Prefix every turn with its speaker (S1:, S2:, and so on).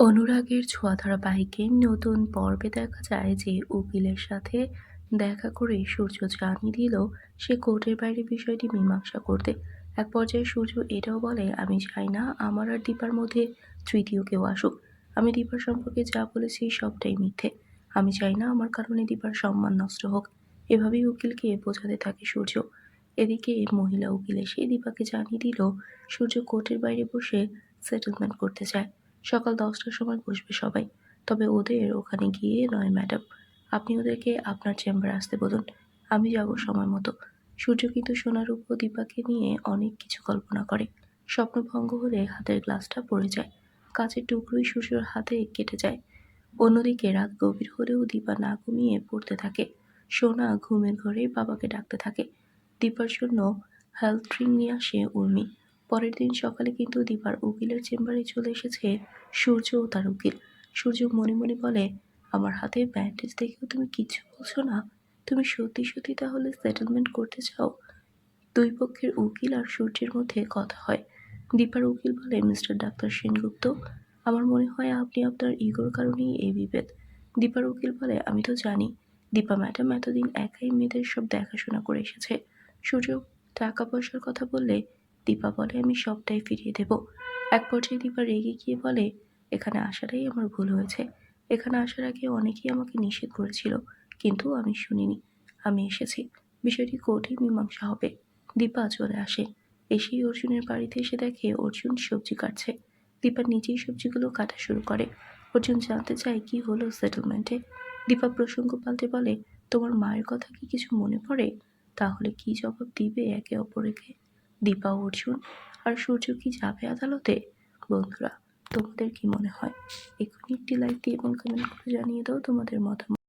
S1: অনুরাগের ছোঁয়া ধারাবাহিকের নতুন পর্বে দেখা যায় যে উকিলের সাথে দেখা করে সূর্য জানিয়ে দিল সে কোর্টের বাইরে বিষয়টি মীমাংসা করতে। এক পর্যায়ে সূর্য এটাও বলে, আমি চাই না আমার আর দীপার মধ্যে তৃতীয় কেউ আসুক। আমি দীপার সম্পর্কে যা বলেছি সবটাই মিথ্যে। আমি চাই না আমার কারণে দীপার সম্মান নষ্ট হোক। এভাবেই উকিলকে বোঝাতে থাকে সূর্য। এদিকে মহিলা উকিল এসে দীপাকে জানিয়ে দিল, সূর্য কোর্টের বাইরে বসে সেটেলমেন্ট করতে চায়। সকাল দশটার সময় বসবে সবাই। তবে ওদের ওখানে গিয়ে নয়, ম্যাডাম। আপনি ওদেরকে আপনার চেম্বারে আসতে বলুন। আমি যাব সময় মতো। সূর্য কিন্তু সোনার উপর দীপাকে নিয়ে অনেক কিছু কল্পনা করে। স্বপ্নভঙ্গ হলে হাতের গ্লাসটা পড়ে যায়। কাচের টুকরোই সূর্যর হাতে কেটে যায়। অন্যদিকে রাত গভীর হলেও দীপা না ঘুমিয়ে পড়তে থাকে। সোনা ঘুমের ঘরে বাবাকে ডাকতে থাকে। দীপার জন্য হেলথ ড্রিঙ্ক নিয়ে আসে উর্মি। পরের দিন সকালে কিন্তু দীপার উকিলের চেম্বারে চলে এসেছে সূর্য ও তার উকিল। সূর্য মনে মনে বলে, আমার হাতে ব্যান্ডেজ দেখেও তুমি কিচ্ছু বলছো না? তুমি সত্যি সত্যি তাহলে সেটেলমেন্ট করতে চাও? দুই পক্ষের উকিল আর সূর্যের মধ্যে কথা হয়। দীপার উকিল বলে, মিস্টার ডাক্তার সেনগুপ্ত, আমার মনে হয় আপনি আপনার ইগোর কারণেই এই বিভেদ। দীপার উকিল বলে, আমি তো জানি, দীপা ম্যাডাম এতদিন একাই মেয়েদের সব দেখাশোনা করে এসেছে। সূর্য টাকা পয়সার কথা বললে দীপা বলে, আমি সবটাই ফিরিয়ে দেব। এক পর্যায়ে দীপা রেগে গিয়ে বলে, এখানে আসাটাই আমার ভুল হয়েছে। এখানে আসার আগে অনেকেই আমাকে নিষেধ করেছিল, কিন্তু আমি শুনিনি। আমি এসেছি। বিষয়টি কোর্টে মীমাংসা হবে। দীপা চলে আসে। এসেই অর্জুনের বাড়িতে এসে দেখে অর্জুন সবজি কাটছে। দীপা নিজেই সবজিগুলো কাটা শুরু করে। অর্জুন জানতে চায় কি হলো সেটেলমেন্টে দীপা প্রসঙ্গ পাল্টে বলে, তোমার মায়ের কথা কি কিছু মনে পড়ে? তাহলে কি জবাব দিবে একে অপরকে? দীপা, অর্জুন আর সূর্য কি যাবে আদালতে? বন্ধুরা, তোমাদের কি মনে হয়? এক্ষুনি একটি লাইক দিয়ে এবং কমেন্ট করে জানিয়ে দাও তোমাদের মতামত।